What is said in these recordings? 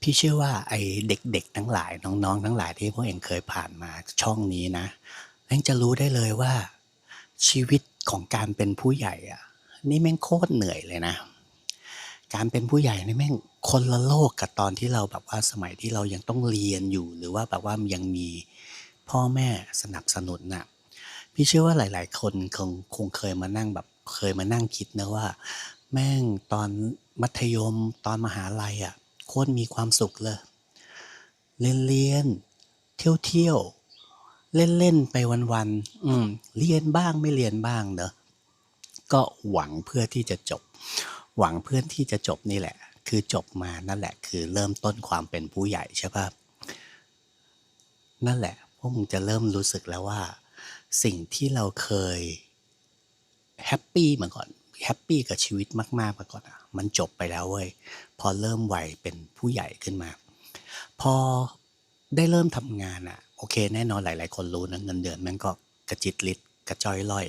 พี่เชื่อว่าไอ้เด็กๆ ทั้งหลายน้องๆ ทั้งหลายที่พวกเองเคยผ่านมาช่องนี้นะเองจะรู้ได้เลยว่า ชีวิตของการเป็นผู้ใหญ่อะนี่แม่งโคตรเหนื่อยเลยนะ การเป็นผู้ใหญ่นี่แม่งคนละโลกกับตอนที่เราแบบว่าสมัยที่เรายังต้องเรียนอยู่ หรือว่าแบบว่ายังมีพ่อแม่สนับสนุนน่ะ พี่เชื่อว่าหลาย ๆ คนคงคงเคยมานั่งแบบเคยมานั่งคิดนะว่า แม่งตอนมัธยมตอนมหาลัยอะ โคตรมีความสุขเลยเรียนเรียนเที่ยวเที่ยวเล่นเล่นไปวันๆอืมเรียนบ้างไม่เรียนบ้างเนอะก็หวังเพื่อที่จะจบ หวังเพื่อที่จะจบนี่แหละ คือจบมานั่นแหละ คือเริ่มต้นความเป็นผู้ใหญ่ใช่ปะนั่นแหละพวกมึงจะเริ่มรู้สึกแล้วว่า สิ่งที่เราเคยแฮปปี้มาก่อน ฮปปี้กับชีวิตมากๆมาก่อนอะมันจบไปแล้วเว้ยพอเริ่มวัยเป็นผู้ใหญ่ขึ้นมา พอได้เริ่มทำงานอะ โอเค แน่นอนหลาย ๆ คนรู้นะเงินเดือนมันก็กระจิตริดกระจอยล่อย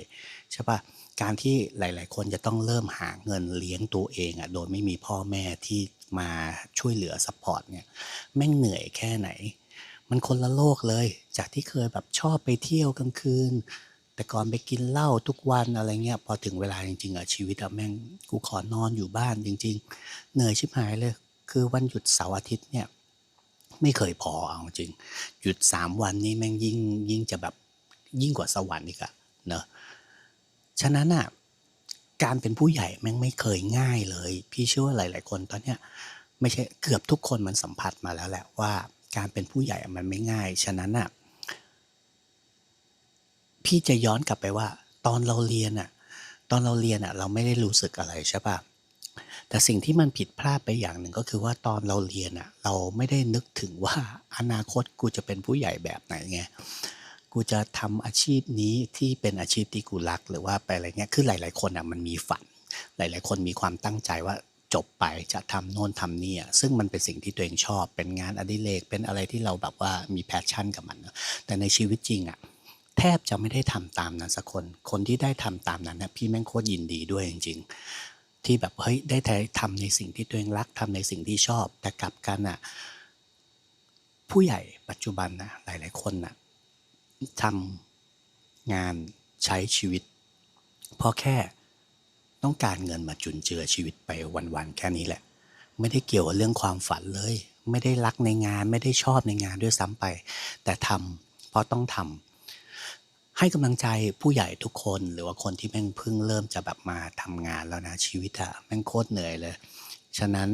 ใช่ปะการที่หลาย ๆ คนจะต้องเริ่มหาเงินเลี้ยงตัวเองอะโดยไม่มีพ่อแม่ที่มาช่วยเหลือซัพพอร์ตเนี่ยแม่งเหนื่อยแค่ไหน มันคนละโลกเลย จากที่เคยแบบชอบไปเที่ยวกลางคืน แต่ก่อนไปกินเหล้าทุกวันอะไรเงี้ยพอถึงเวลาจริงๆอะชีวิตอะแม่งกูขอนอนอยู่บ้านจริง ๆ เหนื่อยชิบหายเลย คือวันหยุดเสาร์อาทิตย์เนี่ยไม่เคยพอเอาจริง หยุดสามวันนี้แม่งยิ่งยิ่งจะแบบยิ่งกว่าสวรรค์อีกอะเนอะฉะนั้นอะการเป็นผู้ใหญ่แม่งไม่เคยง่ายเลย พี่เชื่อว่าหลาย ๆ คนตอนเนี้ยไม่ใช่เกือบทุกคนมันสัมผัสมาแล้วแหละว่า การเป็นผู้ใหญ่มันไม่ง่าย ฉะนั้นอะ พี่จะย้อนกลับไปว่า ตอนเราเรียนอะตอนเราเรียนอะเราไม่ได้รู้สึกอะไรใช่ปะแต่สิ่งที่มันผิดพลาดไปอย่างหนึ่งก็คือว่าตอนเราเรียนอะเราไม่ได้นึกถึงว่าอนาคตกูจะเป็นผู้ใหญ่แบบไหนไงกูจะทำอาชีพนี้ที่เป็นอาชีพที่กูรักหรือว่าไปอะไรเงี้ยคือหลาย ๆ คนอะมันมีฝัน หลาย ๆ คนมีความตั้งใจว่าจบไปจะทำโน่นทำนี่อะซึ่งมันเป็นสิ่งที่ตัวเองชอบ เป็นงานอดิเรกเป็นอะไรที่เราแบบว่ามีแพชชั่นกับมันแต่ในชีวิตจริงอะ แทบจะไม่ได้ทำตามนั้นสักคน คนที่ได้ทำตามนั้นนะพี่แม่งโคตรยินดีด้วยจริง ๆ ที่แบบเฮ้ยได้ทำในสิ่งที่ตัวเองรักทำในสิ่งที่ชอบ แต่กลับกันอะผู้ใหญ่ปัจจุบันนะหลาย ๆ คนน่ะทำงานใช้ชีวิตเพราะแค่ต้องการเงินมาจุนเจือชีวิตไปวัน ๆ แค่นี้แหละ ไม่ได้เกี่ยวกับเรื่องความฝันเลย ไม่ได้รักในงาน ไม่ได้ชอบในงานด้วยซ้ำไป แต่ทำเพราะต้องทำ ให้กำลังใจผู้ใหญ่ทุกคน หรือว่าคนที่แม่งเพิ่งเริ่มจะแบบมาทำงานแล้วนะชีวิตอะแม่งโคตรเหนื่อยเลย ฉะนั้น